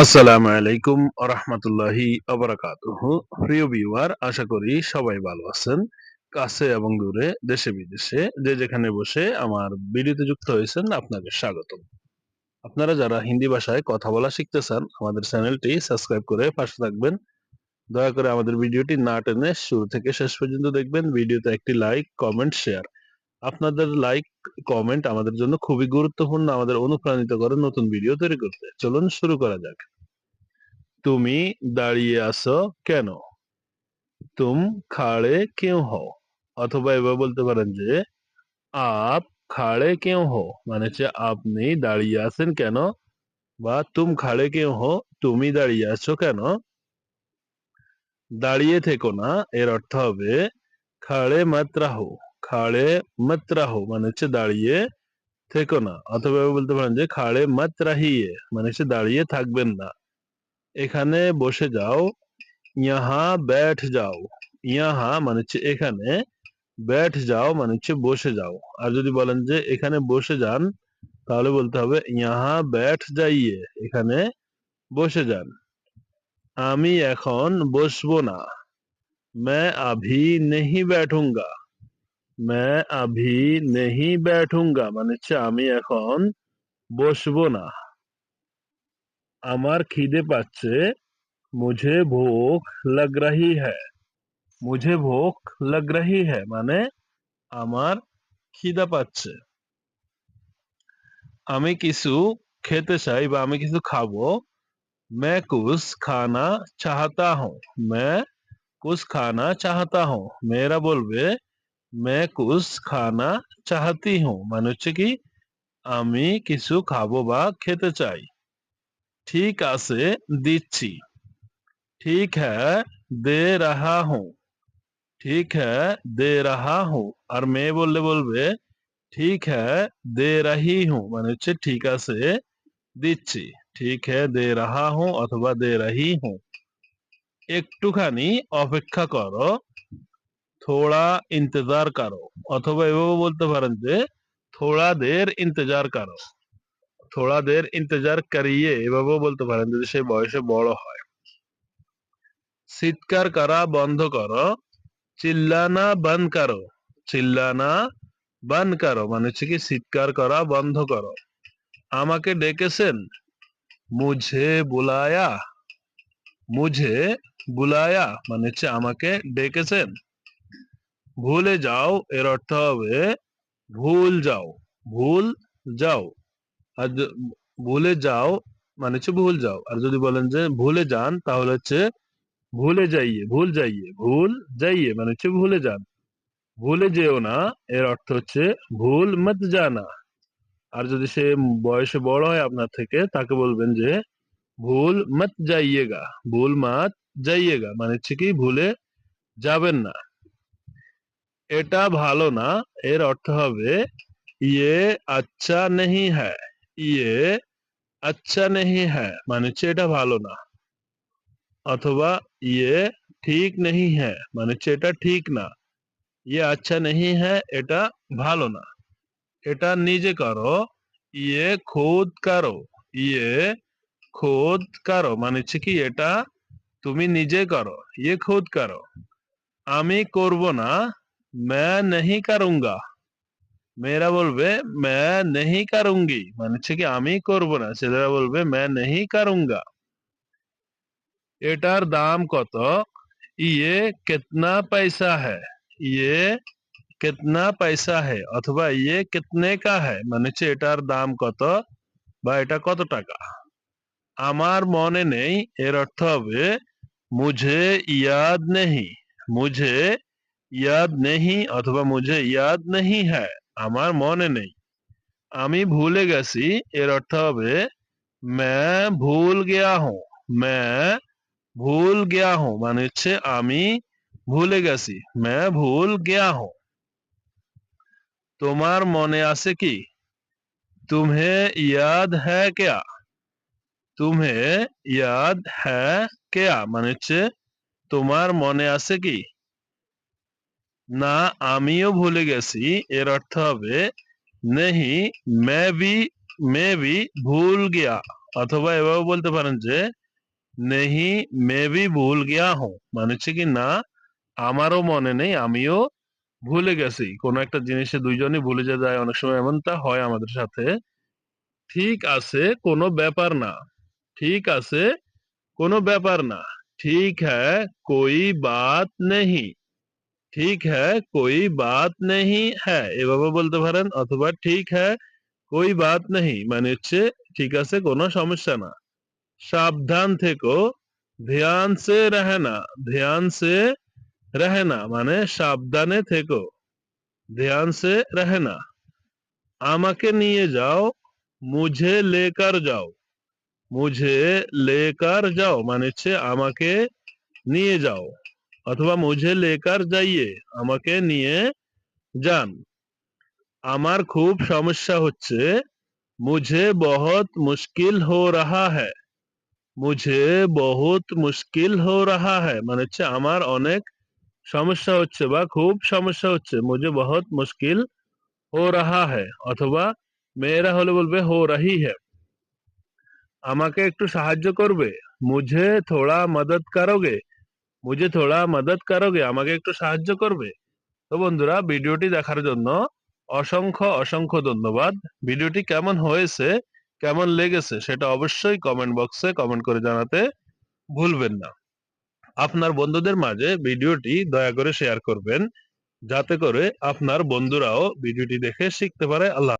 আসসালামু আলাইকুম রহমতুল্লাহি প্রিয় বিওয়ার আশা করি সবাই ভালো আছেন কাছে এবং দূরে দেশে বিদেশে যে যেখানে বসে আমার ভিডিওতে যুক্ত হয়েছেন আপনাকে স্বাগত আপনারা যারা হিন্দি ভাষায় কথা বলা শিখতে চান আমাদের চ্যানেলটি সাবস্ক্রাইব করে পাশে থাকবেন দয়া করে আমাদের ভিডিওটি না টেনে শুরু থেকে শেষ পর্যন্ত দেখবেন ভিডিওতে একটি লাইক কমেন্ট শেয়ার আপনাদের লাইক কমেন্ট আমাদের জন্য খুবই গুরুত্বপূর্ণ আমাদের অনুপ্রাণিত করে নতুন ভিডিও তৈরি করতে চলুন শুরু করা যাক তুমি দাঁড়িয়ে আছো কেন তুম খাড়ে কেউ হও অথবা এবার বলতে পারেন যে আপ খাড়ে কেউ হো মানে হচ্ছে আপনি দাঁড়িয়ে আছেন কেন বা তুম খাড়ে কেউ হো তুমি দাঁড়িয়ে আছো কেন দাঁড়িয়ে থেকো না এর অর্থ হবে খাড়ে মাত্রা হো ખાળે મત રહો মানেছে দাড়িয়ে থেকো না অথবেও বলতে পারেন যে ખાળે મત रहिए মানেছে দাড়িয়ে থাকবেন না এখানে বসে যাও ইহা बैठ जाओ यहां मनचे এখানে बैठ जाओ মানেছে বসে যাও আর যদি বলেন যে এখানে বসে যান তাহলে বলতে হবে ইহা बैठ जाइए এখানে বসে যান আমি এখন বসবো না मैं अभी नहीं बैठूंगा मैं अभी नहीं बैठूंगा মানে হচ্ছে আমি এখন বসবো না আমার খিদে পাচ্ছে মুঝে ভোক লগ রহি হ্যায় মুঝে ভোক লগ রহি হ্যায় মানে আমার খিদা পাচ্ছে আমি কিছু খেতে চাই বা আমি কিছু খাবো मैं कुछ खाना चाहता हूँ मैं कुछ खाना चाहता हूँ मेरा बोलबे मैं कुछ खाना चाहती हूँ मनुष्य की आमी किसु खाबो बा खेते चाहिए ठीक आसे दीची ठीक है दे रहा हूँ ठीक है दे रहा हूँ और मैं बोले बोल बे ठीक है दे रही हूँ मनुष्य ठीक आसे दीची ठीक है दे रहा हूँ अथवा दे रही हूँ एक टुकानी अपेक्षा करो থোড়া ইন্তজার করো অথবা এভাবে বলতে পারেন যে থোড়া দের ইন্তজার করো থোড়া দের ইন্তজার করিয়ে এভাবেও বলতে পারেন যদি সে বয়সে বড় হয় চিৎকার করা বন্ধ করো চিল্লানা বন্ধ করো চিল্লানা বন্ধ করো মানে হচ্ছে কি চিৎকার করা বন্ধ করো আমাকে ডেকেছেন মুঝে বুলায়া মুঝে বুলায়া মানে হচ্ছে আমাকে ডেকেছেন ভুলে যাও এর অর্থ হবে ভুল যাও ভুল যাও আর ভুলে যাও মানে হচ্ছে ভুল যাও আর যদি বলেন যে ভুলে যান তাহলে হচ্ছে ভুলে যাইয়ে ভুল যাইয়ে ভুল যাইয়ে মানে হচ্ছে ভুলে যান ভুলে যেও না এর অর্থ হচ্ছে ভুল মত জানা আর যদি সে বয়সে বড় হয় আপনার থেকে তাকে বলবেন যে ভুল মত যাইয়েগা ভুল মত যাইয়েগা মানে হচ্ছে কি ভুলে যাবেন না এটা ভালো না এর অর্থ হবে ইয়ে अच्छा नहीं है ये अच्छा नहीं है মানে চেটা ভালো না अथवा ये ठीक नहीं है মানে চেটা ঠিক না ये अच्छा नहीं है एटा ভালো না এটা নিজে করো ইয়ে खुद करो ये खुद करो মানে কি এটা তুমি নিজে করো ये खुद करो আমি করব না मैं नहीं करूंगा मेरा बोलवे मैं नहीं करूंगी मन कि আমি করব না সেটা বলবে मैं नहीं करूंगा এটার দাম কত ये कितना पैसा है ये कितना पैसा है अथवा ये कितने का है मनुष्य एटार दाम कत बाटा कत टका আমার মনে নেই এর অর্থ হবে মুঝে ইয়াদ নেই মুঝে ইয়াদ নেহি অথবা মুঝে ইয়াদ নেহি হ্যায় আমার মনে নেই আমি ভুলে গেছি এর অর্থ হবে ম্যা ভুল গিয়া হুঁ ম্যা ভুল গিয়া হুঁ মানে হচ্ছে আমি ভুলে গেছি ম্যা ভুল গিয়া হুঁ তোমার মনে আছে কি तुम्हें याद है क्या तुम्हें याद है क्या মানে হচ্ছে তোমার মনে আছে কি না আমিও ভুলে গেছি এর অর্থ হবে নেহি মেবি মেবি ভুল গিয়া অথবা এভাবে বলতে পারেন যে নেহি মেবি ভুল গিয়া হো মানে হচ্ছে কি না আমারও মনে নেই আমিও ভুলে গেছি কোন একটা জিনিসে দুইজনই ভুলে যে যায় অনেক সময় এমনটা হয় আমাদের সাথে ঠিক আছে কোনো ব্যাপার না ঠিক আছে কোনো ব্যাপার না ঠিক হ্যাঁ কই বাত নেহি ठीक है कोई बात नहीं है ए बाबा बोलते পারেন अथवा ठीक है कोई बात नहीं माने হচ্ছে ঠিক আছে কোনো সমস্যা না সাবধান থেকো ध्यान से रहना ध्यान से रहना माने সাবধানে থেকো ध्यान से रहना আমাকে নিয়ে যাও मुझे लेकर जाओ मुझे लेकर जाओ माने হচ্ছে আমাকে নিয়ে যাও অথবা মুঝে লেকার যাইয়ে আমাকে নিয়ে যান আমার খুব সমস্যা হচ্ছে মুঝে বহুত মুশকিল হো রাহা হ্যায় মুঝে বহুত মুশকিল হো রাহা হ্যায় মানে হচ্ছে আমার অনেক সমস্যা হচ্ছে বা খুব সমস্যা হচ্ছে মুঝে বহুত মুশকিল হো রাহা হ্যায় অথবা মেয়েরা হলে বলবে হো রাহি হ্যায় আমাকে একটু সাহায্য করবে মুঝে থোড়া মদত করোগে মুঝে থোড়া মদত করোগে আমাকে একটু সাহায্য করবে তো বন্ধুরা ভিডিওটি দেখার জন্য অসংখ্য অসংখ্য ধন্যবাদ ভিডিওটি কেমন হয়েছে কেমন লেগেছে সেটা অবশ্যই কমেন্ট বক্সে কমেন্ট করে জানাতে ভুলবেন না আপনার বন্ধুদের মাঝে ভিডিওটি দয়া করে শেয়ার করবেন যাতে করে আপনার বন্ধুরাও ভিডিওটি দেখে শিখতে পারে আল্লাহ